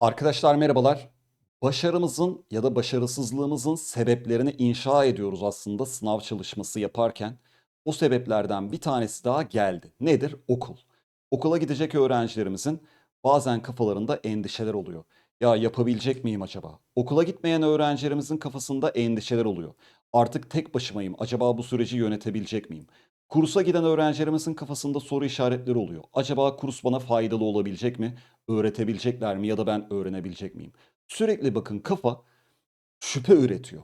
Arkadaşlar merhabalar. Başarımızın ya da başarısızlığımızın sebeplerini inşa ediyoruz aslında sınav çalışması yaparken. O sebeplerden bir tanesi daha geldi. Nedir? Okul. Okula gidecek öğrencilerimizin bazen kafalarında endişeler oluyor. Ya yapabilecek miyim acaba? Okula gitmeyen öğrencilerimizin kafasında endişeler oluyor. Artık tek başımayım. Acaba bu süreci yönetebilecek miyim? Kursa giden öğrencilerimizin kafasında soru işaretleri oluyor. Acaba kurs bana faydalı olabilecek mi? Öğretebilecekler mi ya da ben öğrenebilecek miyim? Sürekli bakın kafa şüphe üretiyor.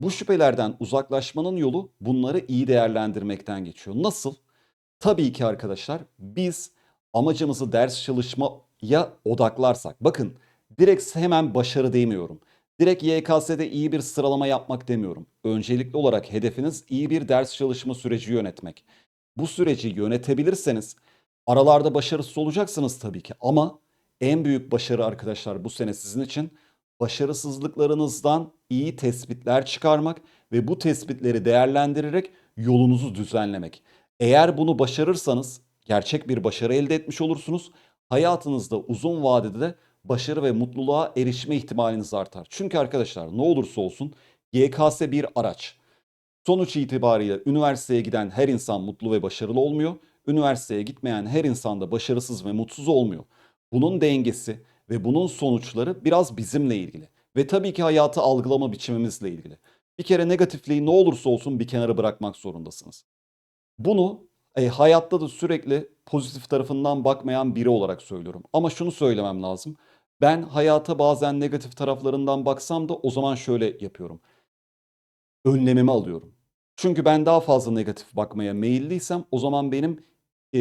Bu şüphelerden uzaklaşmanın yolu bunları iyi değerlendirmekten geçiyor. Nasıl? Tabii ki arkadaşlar biz amacımızı ders çalışmaya odaklarsak. Bakın direkt hemen başarı demiyorum. Direkt YKS'de iyi bir sıralama yapmak demiyorum. Öncelikli olarak hedefiniz iyi bir ders çalışma süreci yönetmek. Bu süreci yönetebilirseniz aralarda başarısız olacaksınız tabii ki ama en büyük başarı arkadaşlar bu sene sizin için başarısızlıklarınızdan iyi tespitler çıkarmak ve bu tespitleri değerlendirerek yolunuzu düzenlemek. Eğer bunu başarırsanız gerçek bir başarı elde etmiş olursunuz. Hayatınızda uzun vadede de başarı ve mutluluğa erişme ihtimaliniz artar. Çünkü arkadaşlar ne olursa olsun YKS bir araç. Sonuç itibariyle üniversiteye giden her insan mutlu ve başarılı olmuyor. Üniversiteye gitmeyen her insan da başarısız ve mutsuz olmuyor. Bunun dengesi ve bunun sonuçları biraz bizimle ilgili. Ve tabii ki hayatı algılama biçimimizle ilgili. Bir kere negatifliği ne olursa olsun bir kenara bırakmak zorundasınız. Bunu e, hayatta da sürekli pozitif tarafından bakmayan biri olarak söylüyorum. Ama şunu söylemem lazım. Ben hayata bazen negatif taraflarından baksam da o zaman şöyle yapıyorum. Önlemimi alıyorum. Çünkü ben daha fazla negatif bakmaya meyilliysem o zaman benim e,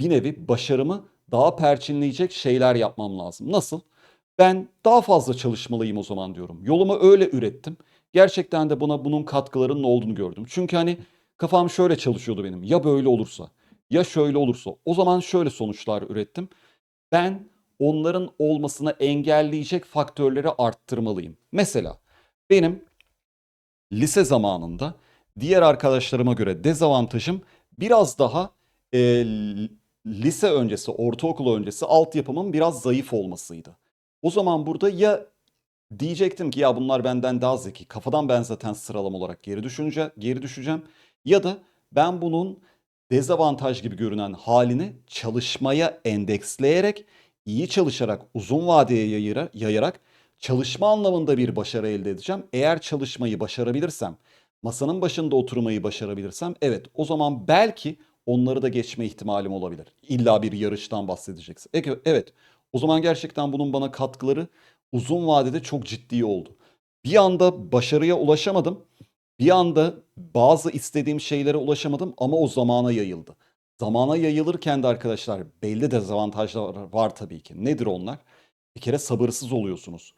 bir nevi başarımı daha perçinleyecek şeyler yapmam lazım. Nasıl? Ben daha fazla çalışmalıyım o zaman diyorum. Yolumu öyle ürettim. Gerçekten de buna bunun katkılarının olduğunu gördüm. Çünkü hani kafam şöyle çalışıyordu benim. Ya böyle olursa, ya şöyle olursa. O zaman şöyle sonuçlar ürettim. Ben onların olmasını engelleyecek faktörleri arttırmalıyım. Mesela benim lise zamanında diğer arkadaşlarıma göre dezavantajım biraz daha e, lise öncesi, ortaokul öncesi altyapımın biraz zayıf olmasıydı. O zaman burada ya diyecektim ki ya bunlar benden daha zeki, kafadan ben zaten sıralama olarak geri düşünce geri düşeceğim ya da ben bunun dezavantaj gibi görünen halini çalışmaya endeksleyerek, iyi çalışarak, uzun vadeye yayıra- yayarak çalışma anlamında bir başarı elde edeceğim. Eğer çalışmayı başarabilirsem, masanın başında oturmayı başarabilirsem evet o zaman belki onları da geçme ihtimalim olabilir. İlla bir yarıştan bahsedeceksin. Eke- Evet o zaman gerçekten bunun bana katkıları uzun vadede çok ciddi oldu. Bir anda başarıya ulaşamadım. Bir anda bazı istediğim şeylere ulaşamadım ama o zamana yayıldı. Zamana yayılırken de arkadaşlar belli dezavantajlar var tabii ki. Nedir onlar? Bir kere sabırsız oluyorsunuz.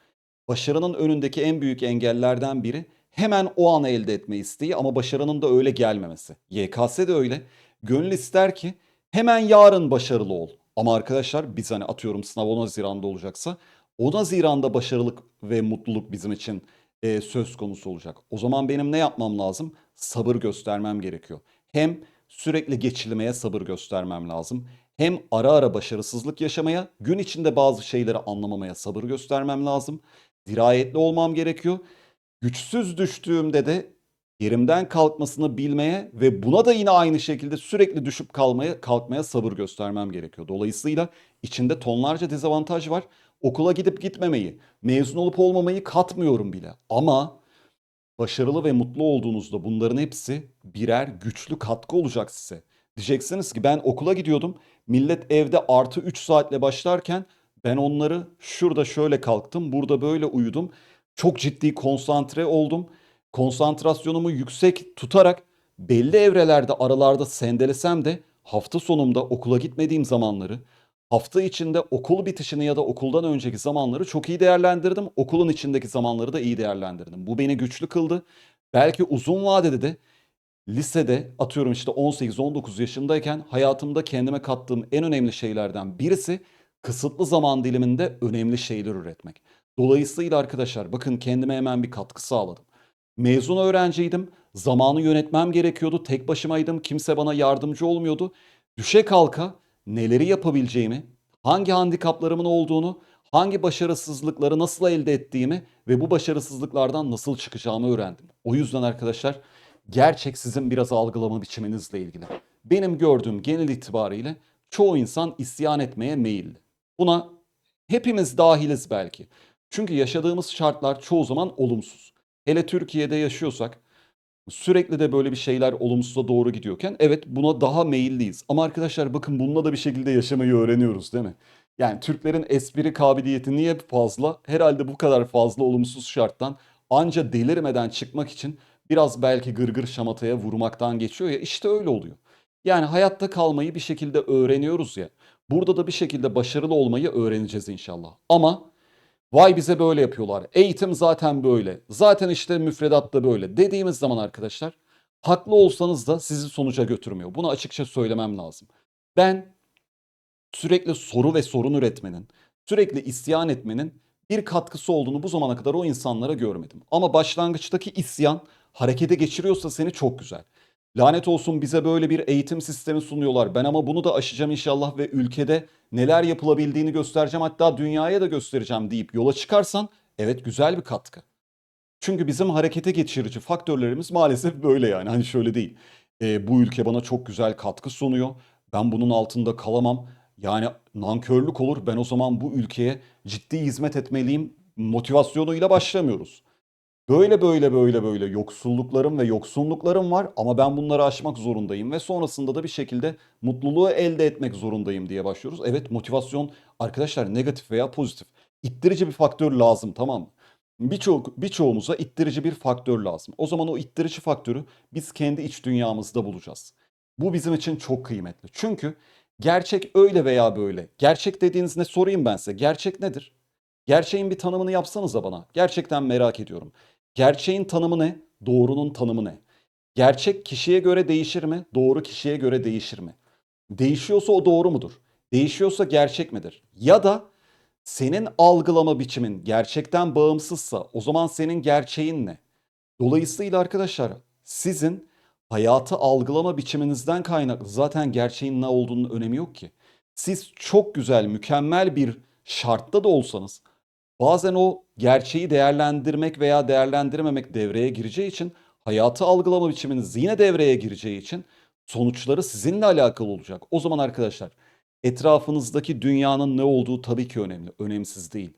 Başarının önündeki en büyük engellerden biri hemen o an elde etme isteği ama başarının da öyle gelmemesi. YKS de öyle. Gönül ister ki hemen yarın başarılı ol. Ama arkadaşlar biz hani atıyorum sınav 10 Haziran'da olacaksa 10 Haziran'da başarılık ve mutluluk bizim için e, söz konusu olacak. O zaman benim ne yapmam lazım? Sabır göstermem gerekiyor. Hem sürekli geçilmeye sabır göstermem lazım. Hem ara ara başarısızlık yaşamaya, gün içinde bazı şeyleri anlamamaya sabır göstermem lazım. Dirayetli olmam gerekiyor. Güçsüz düştüğümde de yerimden kalkmasını bilmeye ve buna da yine aynı şekilde sürekli düşüp kalmaya kalkmaya sabır göstermem gerekiyor. Dolayısıyla içinde tonlarca dezavantaj var. Okula gidip gitmemeyi, mezun olup olmamayı katmıyorum bile. Ama başarılı ve mutlu olduğunuzda bunların hepsi birer güçlü katkı olacak size. Diyeceksiniz ki ben okula gidiyordum. Millet evde artı 3 saatle başlarken ben onları şurada şöyle kalktım, burada böyle uyudum. Çok ciddi konsantre oldum. Konsantrasyonumu yüksek tutarak belli evrelerde aralarda sendelesem de hafta sonumda okula gitmediğim zamanları, hafta içinde okul bitişini ya da okuldan önceki zamanları çok iyi değerlendirdim. Okulun içindeki zamanları da iyi değerlendirdim. Bu beni güçlü kıldı. Belki uzun vadede de lisede atıyorum işte 18-19 yaşındayken hayatımda kendime kattığım en önemli şeylerden birisi kısıtlı zaman diliminde önemli şeyler üretmek. Dolayısıyla arkadaşlar bakın kendime hemen bir katkı sağladım. Mezun öğrenciydim. Zamanı yönetmem gerekiyordu. Tek başımaydım. Kimse bana yardımcı olmuyordu. Düşe kalka neleri yapabileceğimi, hangi handikaplarımın olduğunu, hangi başarısızlıkları nasıl elde ettiğimi ve bu başarısızlıklardan nasıl çıkacağımı öğrendim. O yüzden arkadaşlar gerçek sizin biraz algılama biçiminizle ilgili. Benim gördüğüm genel itibariyle çoğu insan isyan etmeye meyilli. Buna hepimiz dahiliz belki. Çünkü yaşadığımız şartlar çoğu zaman olumsuz. Hele Türkiye'de yaşıyorsak sürekli de böyle bir şeyler olumsuza doğru gidiyorken evet buna daha meyilliyiz. Ama arkadaşlar bakın bununla da bir şekilde yaşamayı öğreniyoruz değil mi? Yani Türklerin espri kabiliyeti niye fazla? Herhalde bu kadar fazla olumsuz şarttan anca delirmeden çıkmak için biraz belki gırgır şamataya vurmaktan geçiyor ya işte öyle oluyor. Yani hayatta kalmayı bir şekilde öğreniyoruz ya. Burada da bir şekilde başarılı olmayı öğreneceğiz inşallah. Ama vay bize böyle yapıyorlar. Eğitim zaten böyle. Zaten işte müfredat da böyle dediğimiz zaman arkadaşlar haklı olsanız da sizi sonuca götürmüyor. Bunu açıkça söylemem lazım. Ben sürekli soru ve sorun üretmenin, sürekli isyan etmenin bir katkısı olduğunu bu zamana kadar o insanlara görmedim. Ama başlangıçtaki isyan harekete geçiriyorsa seni çok güzel. Lanet olsun bize böyle bir eğitim sistemi sunuyorlar. Ben ama bunu da aşacağım inşallah ve ülkede neler yapılabildiğini göstereceğim hatta dünyaya da göstereceğim deyip yola çıkarsan evet güzel bir katkı. Çünkü bizim harekete geçirici faktörlerimiz maalesef böyle yani. Hani şöyle değil. E, bu ülke bana çok güzel katkı sunuyor. Ben bunun altında kalamam. Yani nankörlük olur. Ben o zaman bu ülkeye ciddi hizmet etmeliyim motivasyonuyla başlamıyoruz. Böyle böyle böyle böyle yoksulluklarım ve yoksunluklarım var ama ben bunları aşmak zorundayım ve sonrasında da bir şekilde mutluluğu elde etmek zorundayım diye başlıyoruz. Evet motivasyon arkadaşlar negatif veya pozitif. İttirici bir faktör lazım tamam mı? Birçok birçoğumuza ittirici bir faktör lazım. O zaman o ittirici faktörü biz kendi iç dünyamızda bulacağız. Bu bizim için çok kıymetli. Çünkü gerçek öyle veya böyle. Gerçek dediğiniz ne sorayım ben size. Gerçek nedir? Gerçeğin bir tanımını yapsanıza bana. Gerçekten merak ediyorum. Gerçeğin tanımı ne? Doğrunun tanımı ne? Gerçek kişiye göre değişir mi? Doğru kişiye göre değişir mi? Değişiyorsa o doğru mudur? Değişiyorsa gerçek midir? Ya da senin algılama biçimin gerçekten bağımsızsa o zaman senin gerçeğin ne? Dolayısıyla arkadaşlar sizin hayatı algılama biçiminizden kaynaklı zaten gerçeğin ne olduğunun önemi yok ki. Siz çok güzel, mükemmel bir şartta da olsanız bazen o gerçeği değerlendirmek veya değerlendirememek devreye gireceği için hayatı algılama biçiminiz yine devreye gireceği için sonuçları sizinle alakalı olacak. O zaman arkadaşlar etrafınızdaki dünyanın ne olduğu tabii ki önemli, önemsiz değil.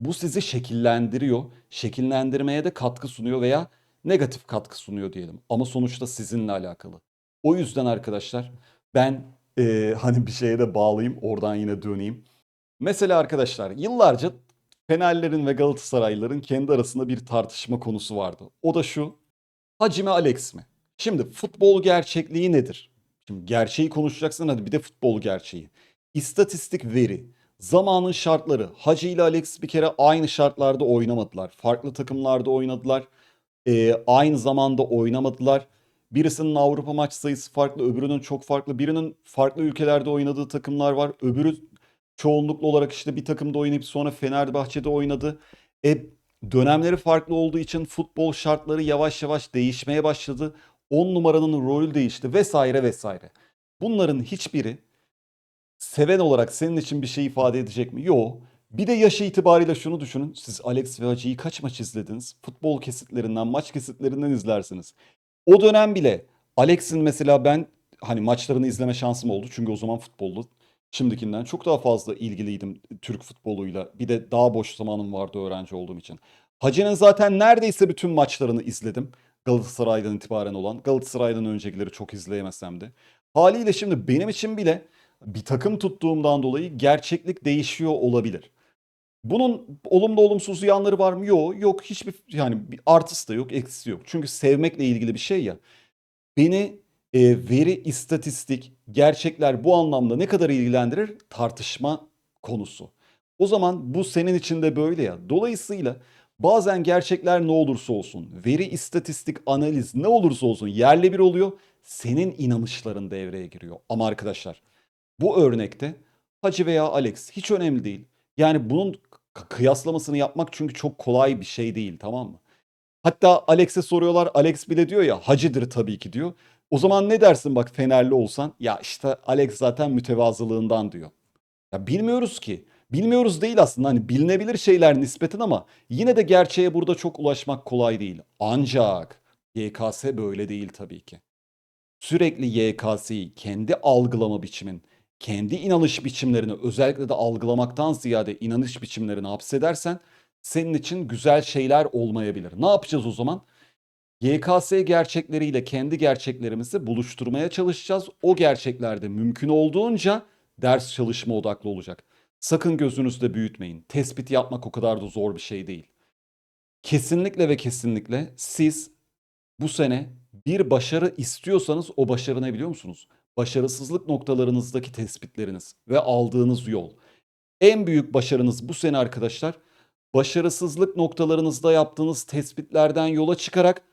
Bu sizi şekillendiriyor, şekillendirmeye de katkı sunuyor veya negatif katkı sunuyor diyelim. Ama sonuçta sizinle alakalı. O yüzden arkadaşlar ben eee, hani bir şeye de bağlayayım, oradan yine döneyim. Mesela arkadaşlar yıllarca Fenerlerin ve Galatasaraylıların kendi arasında bir tartışma konusu vardı. O da şu. Hacı Alex mi? Şimdi futbol gerçekliği nedir? Şimdi gerçeği konuşacaksın hadi bir de futbol gerçeği. İstatistik veri, zamanın şartları. Hacı ile Alex bir kere aynı şartlarda oynamadılar. Farklı takımlarda oynadılar. Ee, aynı zamanda oynamadılar. Birisinin Avrupa maç sayısı farklı, öbürünün çok farklı. Birinin farklı ülkelerde oynadığı takımlar var. Öbürü çoğunluklu olarak işte bir takımda oynayıp sonra Fenerbahçe'de oynadı. E, dönemleri farklı olduğu için futbol şartları yavaş yavaş değişmeye başladı. 10 numaranın rolü değişti vesaire vesaire. Bunların hiçbiri seven olarak senin için bir şey ifade edecek mi? Yok. Bir de yaşı itibariyle şunu düşünün. Siz Alex ve Hacı'yı kaç maç izlediniz? Futbol kesitlerinden, maç kesitlerinden izlersiniz. O dönem bile Alex'in mesela ben hani maçlarını izleme şansım oldu. Çünkü o zaman futbolda şimdikinden çok daha fazla ilgiliydim Türk futboluyla. Bir de daha boş zamanım vardı öğrenci olduğum için. Hacı'nın zaten neredeyse bütün maçlarını izledim. Galatasaray'dan itibaren olan. Galatasaray'dan öncekileri çok izleyemesem de. Haliyle şimdi benim için bile bir takım tuttuğumdan dolayı gerçeklik değişiyor olabilir. Bunun olumlu olumsuz yanları var mı? Yok. Yok hiçbir yani bir artısı da yok, eksisi yok. Çünkü sevmekle ilgili bir şey ya. Beni e, veri, istatistik, gerçekler bu anlamda ne kadar ilgilendirir? Tartışma konusu. O zaman bu senin için de böyle ya. Dolayısıyla bazen gerçekler ne olursa olsun, veri, istatistik, analiz ne olursa olsun yerle bir oluyor. Senin inanışların devreye giriyor. Ama arkadaşlar bu örnekte Hacı veya Alex hiç önemli değil. Yani bunun kıyaslamasını yapmak çünkü çok kolay bir şey değil tamam mı? Hatta Alex'e soruyorlar. Alex bile diyor ya hacıdır tabii ki diyor. O zaman ne dersin bak Fenerli olsan? Ya işte Alex zaten mütevazılığından diyor. Ya bilmiyoruz ki. Bilmiyoruz değil aslında hani bilinebilir şeyler nispeten ama yine de gerçeğe burada çok ulaşmak kolay değil. Ancak YKS böyle değil tabii ki. Sürekli YKS'yi kendi algılama biçimin, kendi inanış biçimlerini özellikle de algılamaktan ziyade inanış biçimlerini hapsedersen senin için güzel şeyler olmayabilir. Ne yapacağız o zaman? YKS gerçekleriyle kendi gerçeklerimizi buluşturmaya çalışacağız. O gerçeklerde mümkün olduğunca ders çalışma odaklı olacak. Sakın gözünüzde büyütmeyin. Tespit yapmak o kadar da zor bir şey değil. Kesinlikle ve kesinlikle siz bu sene bir başarı istiyorsanız o başarı ne biliyor musunuz? Başarısızlık noktalarınızdaki tespitleriniz ve aldığınız yol. En büyük başarınız bu sene arkadaşlar başarısızlık noktalarınızda yaptığınız tespitlerden yola çıkarak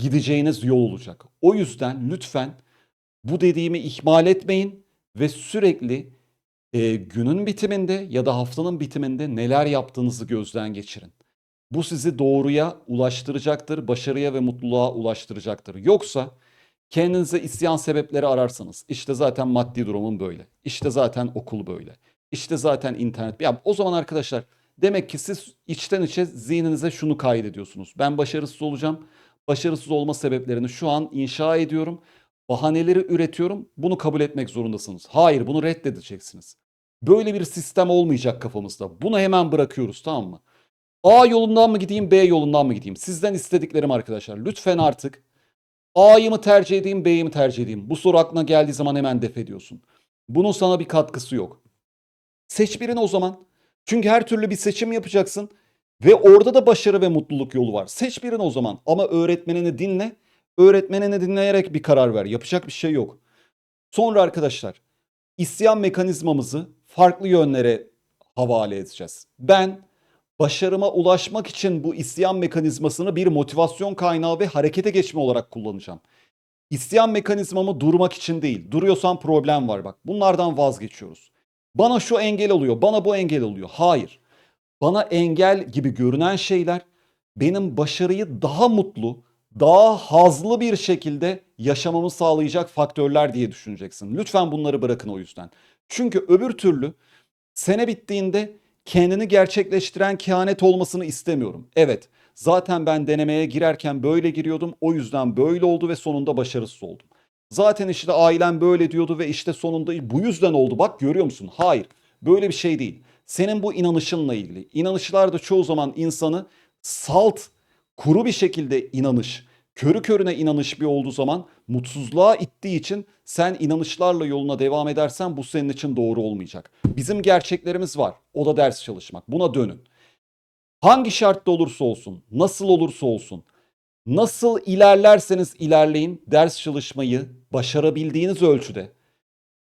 gideceğiniz yol olacak. O yüzden lütfen bu dediğimi ihmal etmeyin ve sürekli e, günün bitiminde ya da haftanın bitiminde neler yaptığınızı gözden geçirin. Bu sizi doğruya ulaştıracaktır, başarıya ve mutluluğa ulaştıracaktır. Yoksa kendinize isyan sebepleri ararsanız, işte zaten maddi durumum böyle, işte zaten okul böyle, işte zaten internet. Ya o zaman arkadaşlar demek ki siz içten içe zihninize şunu kaydediyorsunuz. Ben başarısız olacağım. Başarısız olma sebeplerini şu an inşa ediyorum. Bahaneleri üretiyorum. Bunu kabul etmek zorundasınız. Hayır, bunu reddedeceksiniz. Böyle bir sistem olmayacak kafamızda. Bunu hemen bırakıyoruz tamam mı? A yolundan mı gideyim, B yolundan mı gideyim? Sizden istediklerim arkadaşlar. Lütfen artık A'yı mı tercih edeyim, B'yi mi tercih edeyim? Bu soru aklına geldiği zaman hemen def ediyorsun. Bunun sana bir katkısı yok. Seç birini o zaman. Çünkü her türlü bir seçim yapacaksın. Ve orada da başarı ve mutluluk yolu var. Seç birini o zaman. Ama öğretmenini dinle. Öğretmenini dinleyerek bir karar ver. Yapacak bir şey yok. Sonra arkadaşlar isyan mekanizmamızı farklı yönlere havale edeceğiz. Ben başarıma ulaşmak için bu isyan mekanizmasını bir motivasyon kaynağı ve harekete geçme olarak kullanacağım. İsyan mekanizmamı durmak için değil. Duruyorsan problem var bak. Bunlardan vazgeçiyoruz. Bana şu engel oluyor, bana bu engel oluyor. Hayır. Bana engel gibi görünen şeyler benim başarıyı daha mutlu, daha hazlı bir şekilde yaşamamı sağlayacak faktörler diye düşüneceksin. Lütfen bunları bırakın o yüzden. Çünkü öbür türlü sene bittiğinde kendini gerçekleştiren kehanet olmasını istemiyorum. Evet, zaten ben denemeye girerken böyle giriyordum. O yüzden böyle oldu ve sonunda başarısız oldum. Zaten işte ailem böyle diyordu ve işte sonunda bu yüzden oldu. Bak görüyor musun? Hayır. Böyle bir şey değil. Senin bu inanışınla ilgili. İnanışlar da çoğu zaman insanı salt, kuru bir şekilde inanış, körü körüne inanış bir olduğu zaman mutsuzluğa ittiği için sen inanışlarla yoluna devam edersen bu senin için doğru olmayacak. Bizim gerçeklerimiz var. O da ders çalışmak. Buna dönün. Hangi şartta olursa olsun, nasıl olursa olsun, nasıl ilerlerseniz ilerleyin ders çalışmayı başarabildiğiniz ölçüde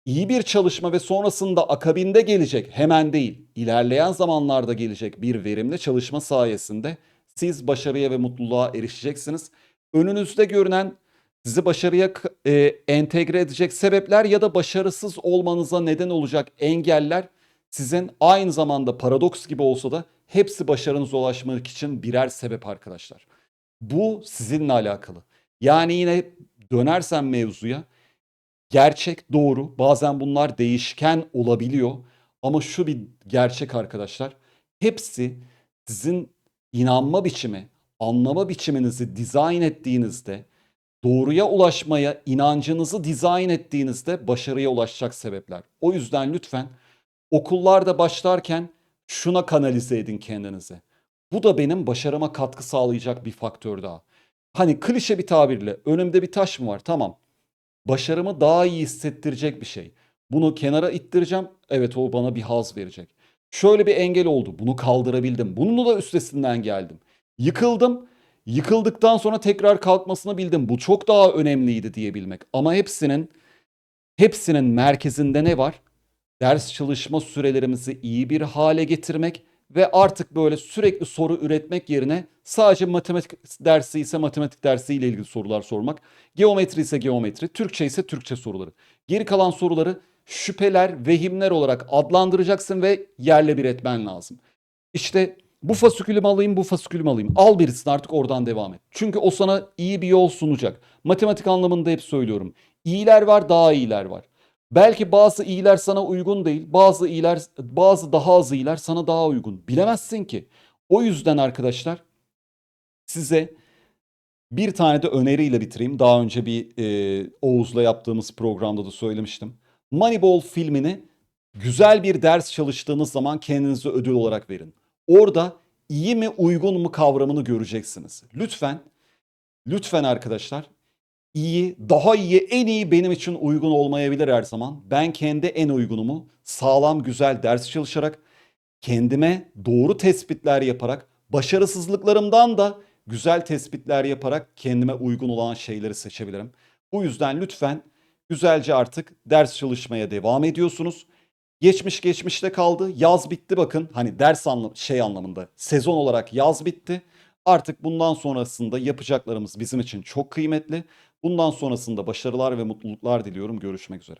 iyi bir çalışma ve sonrasında akabinde gelecek hemen değil ilerleyen zamanlarda gelecek bir verimli çalışma sayesinde siz başarıya ve mutluluğa erişeceksiniz. Önünüzde görünen sizi başarıya e, entegre edecek sebepler ya da başarısız olmanıza neden olacak engeller sizin aynı zamanda paradoks gibi olsa da hepsi başarınıza ulaşmak için birer sebep arkadaşlar. Bu sizinle alakalı. Yani yine dönersen mevzuya gerçek doğru. Bazen bunlar değişken olabiliyor. Ama şu bir gerçek arkadaşlar. Hepsi sizin inanma biçimi, anlama biçiminizi dizayn ettiğinizde, doğruya ulaşmaya inancınızı dizayn ettiğinizde başarıya ulaşacak sebepler. O yüzden lütfen okullarda başlarken şuna kanalize edin kendinizi. Bu da benim başarıma katkı sağlayacak bir faktör daha. Hani klişe bir tabirle önümde bir taş mı var? Tamam. Başarımı daha iyi hissettirecek bir şey. Bunu kenara ittireceğim. Evet o bana bir haz verecek. Şöyle bir engel oldu. Bunu kaldırabildim. Bunun da üstesinden geldim. Yıkıldım. Yıkıldıktan sonra tekrar kalkmasını bildim. Bu çok daha önemliydi diyebilmek. Ama hepsinin hepsinin merkezinde ne var? Ders çalışma sürelerimizi iyi bir hale getirmek ve artık böyle sürekli soru üretmek yerine sadece matematik dersi ise matematik dersiyle ilgili sorular sormak, geometri ise geometri, Türkçe ise Türkçe soruları. Geri kalan soruları şüpheler, vehimler olarak adlandıracaksın ve yerle bir etmen lazım. İşte bu fasikülü alayım, bu fasikülü alayım? Al birisini artık oradan devam et. Çünkü o sana iyi bir yol sunacak. Matematik anlamında hep söylüyorum. İyiler var, daha iyiler var. Belki bazı iyiler sana uygun değil, bazı iyiler, bazı daha az iyiler sana daha uygun. Bilemezsin ki. O yüzden arkadaşlar size bir tane de öneriyle bitireyim. Daha önce bir e, Oğuz'la yaptığımız programda da söylemiştim. Moneyball filmini güzel bir ders çalıştığınız zaman kendinize ödül olarak verin. Orada iyi mi uygun mu kavramını göreceksiniz. Lütfen, lütfen arkadaşlar iyi, daha iyi, en iyi benim için uygun olmayabilir her zaman. Ben kendi en uygunumu sağlam güzel ders çalışarak, kendime doğru tespitler yaparak, başarısızlıklarımdan da güzel tespitler yaparak kendime uygun olan şeyleri seçebilirim. Bu yüzden lütfen güzelce artık ders çalışmaya devam ediyorsunuz. Geçmiş geçmişte kaldı. Yaz bitti bakın. Hani ders anlam şey anlamında sezon olarak yaz bitti. Artık bundan sonrasında yapacaklarımız bizim için çok kıymetli. Bundan sonrasında başarılar ve mutluluklar diliyorum. Görüşmek üzere.